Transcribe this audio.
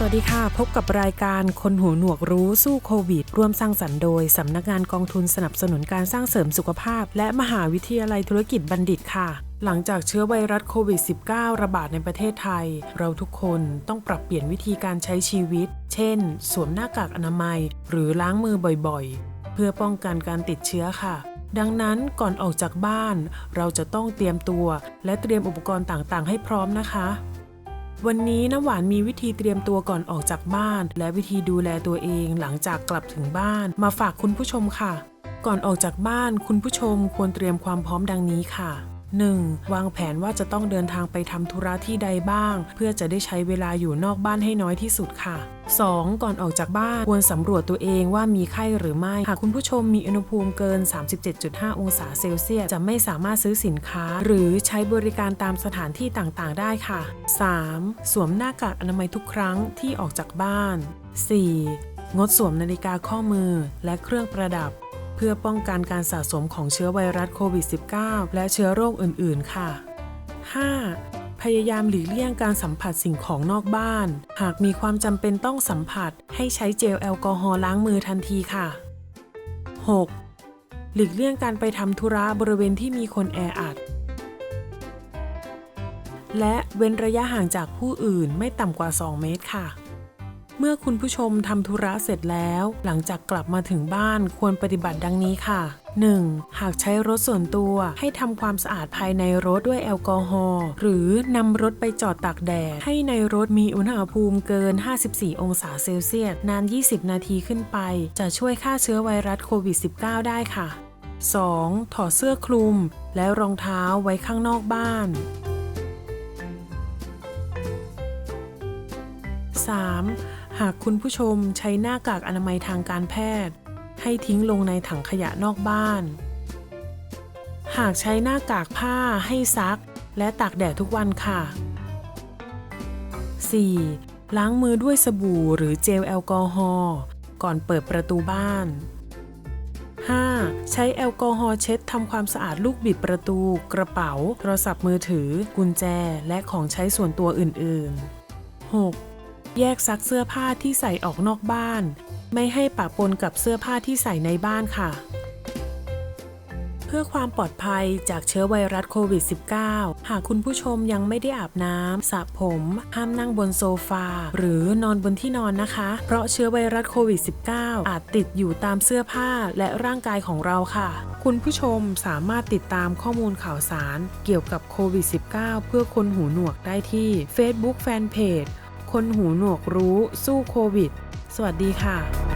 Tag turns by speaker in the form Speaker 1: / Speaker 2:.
Speaker 1: สวัสดีค่ะ พบกับรายการคนหูหนวกรู้สู้โควิด ร่วมสร้างสรรค์โดย สำนักงานกองทุนสนับสนุนการสร้างเสริมสุขภาพ และมหาวิทยาลัยธุรกิจบัณฑิตค่ะ หลังจากเชื้อไวรัสโควิด -19 ระบาดในประเทศไทย เราทุกคนต้องปรับเปลี่ยนวิธีการใช้ชีวิต เช่น สวมหน้ากากอนามัย หรือล้างมือบ่อยๆ เพื่อป้องกันการติดเชื้อค่ะดังนั้นก่อนออกจากบ้าน เราจะต้องเตรียมตัว และเตรียมอุปกรณ์ต่างๆ ให้พร้อมนะคะ วันนี้น้ำหวานมีวิธีเตรียมตัวก่อนออกจากบ้าน และวิธีดูแลตัวเองหลังจากกลับถึงบ้านมาฝากคุณผู้ชมค่ะ ก่อนออกจากบ้านคุณผู้ชมควรเตรียมความพร้อมดังนี้ค่ะ 1. วางแผนว่าจะต้องเดินทางไปทำธุระที่ใดบ้าง เพื่อจะได้ใช้เวลาอยู่นอกบ้านให้น้อยที่สุดค่ะ 2. ก่อนออกจากบ้านควรสำรวจตัวเองว่ามีไข้หรือไม่ หากคุณผู้ชมมีอุณหภูมิเกิน 37.5 องศาเซลเซียสจะไม่สามารถซื้อสินค้า หรือใช้บริการตามสถานที่ต่างๆ ได้ค่ะ 3. สวมหน้ากากอนามัยทุกครั้งที่ออกจากบ้าน 4. งดสวมนาฬิกาข้อมือและเครื่องประดับ เพื่อป้องกันการสะสมของเชื้อไวรัสโควิด -19 และเชื้อโรคอื่น ๆ ค่ะ 5. พยายามหลีกเลี่ยงการสัมผัสสิ่งของนอกบ้าน หากมีความจำเป็นต้องสัมผัส ให้ใช้เจลแอลกอฮอล์ล้างมือทันทีค่ะ 6. หลีกเลี่ยงการไปทำธุระบริเวณที่มีคนแออัด และเว้นระยะห่างจากผู้อื่นไม่ต่ำกว่า 2 เมตรค่ะ เมื่อคุณผู้ชมทำธุระเสร็จแล้ว หลังจากกลับมาถึงบ้านควรปฏิบัติดังนี้ค่ะ 1. หากใช้รถส่วนตัวให้ทำความสะอาดภายในรถด้วยแอลกอฮอล์หรือนำรถไปจอดตากแดด ให้ในรถมีอุณหภูมิเกิน 54 องศาเซลเซียส นาน 20 นาทีขึ้นไป จะช่วยฆ่าเชื้อไวรัสโควิด -19 ได้ค่ะ 2. ถอดเสื้อคลุม และรองเท้าไว้ข้างนอกบ้าน 3. หากคุณผู้ชมใช้หน้ากากอนามัยทางการแพทย์ ให้ทิ้งลงในถังขยะนอกบ้าน หากใช้หน้ากากผ้าให้ซัก และตากแดดทุกวันค่ะ 4. ล้างมือด้วยสบู่หรือเจลแอลกอฮอล์ก่อนเปิดประตูบ้าน 5. ใช้แอลกอฮอล์เช็ดทำความสะอาดลูกบิดประตู กระเป๋า โทรศัพท์มือถือ กุญแจ และของใช้ส่วนตัวอื่น ๆ 6. แยกซักเสื้อผ้าที่ใส่ออกนอกบ้าน ไม่ให้ปะปนกับเสื้อผ้าที่ใส่ในบ้านค่ะ เพื่อความปลอดภัยจากเชื้อไวรัสโควิด -19 หากคุณผู้ชมยังไม่ได้อาบน้ำสระผม ห้ามนั่งบนโซฟา หรือนอนบนที่นอนนะคะ เพราะเชื้อไวรัสโควิด -19 อาจติดอยู่ตามเสื้อผ้าและร่างกายของเราค่ะคุณผู้ชมสามารถติดตามข้อมูลข่าวสารเกี่ยวกับโควิด -19 เพื่อคนหูหนวกได้ที่ Facebook Fanpage คนหูหนวกรู้สู้โควิด สวัสดีค่ะ